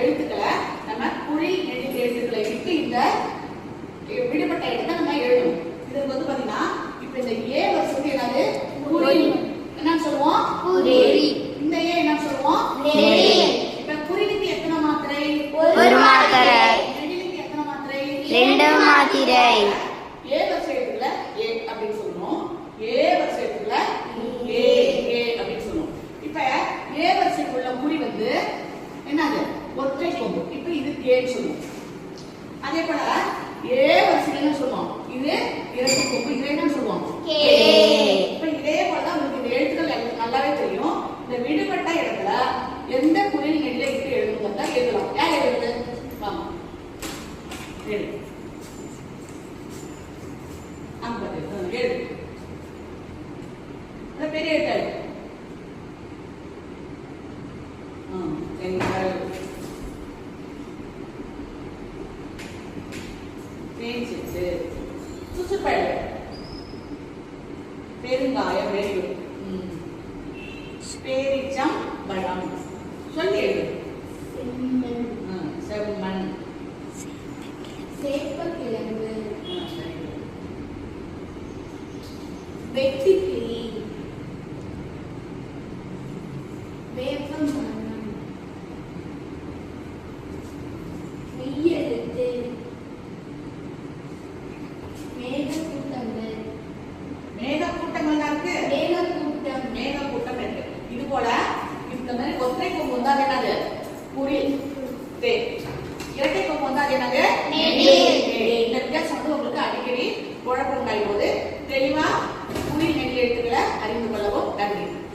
எழுத்துக்களை நம்ம குறில் நெடில் எழுத்துக்களை விட்டு இந்த விடுபட்ட இடத்தை நம்ம எழுதணும். இது வந்து பாத்தீங்கன்னா இப்ப இந்த ஏ வருஷத்துக்கு என்னது? குறில் என்ன சொல்லுவோம்? குறில். இந்த ஏ என்ன சொல்லுவோம். இப்ப குறிலுக்கு எத்தனை மாத்திரை? ஒரு மாத்திரை. நெடிலுக்கு எத்தனை மாத்திரை? ரெண்டு மாத்திரை. ஏ வரிசை எழுத்துல ஏ அப்படின்னு சொல்லணும் ஏ வரிசை எழுத்துல ஏ ஏ அப்படின்னு சொல்லணும் இப்ப ஏ வரிசைக்கு உள்ள குறி வந்து என்னது ஒற்றை கொம்பு இப்ப இது ஏன்னு சொல்லுவோம் அதே போல ஏ வரிசையில என்ன சொல்லுவோம் இது இரட்டை கொம்பு இது என்ன சொல்லுவோம் கே. இப்ப இதே போலதான் உங்களுக்கு இந்த எழுத்துக்கள் நல்லாவே தெரியும். இந்த விடுபட்ட இடத்துல எந்த குறில் நெல்லை இட்டு எழுதுங்கிறத எழுதலாம். யார் எழுது. ஐம்பது ஆ, எழுது பெரிய பேச்சிட்டு சுசுப்பழு பெருங்காயம் வெறி பேரிச்சம் பழம். சொல்லி எழுது செம்மண். சேப்பக்கிழங்கு. ஆ, very good. போல இந்த மாதிரி ஒற்றை கொம்பு வந்தா அது என்னது? தே. இரட்டை கொம்பு வந்தா அது என்னது. இந்த வித்தியாசம் வந்து உங்களுக்கு அடிக்கடி குழப்பம் உண்டாகும் போது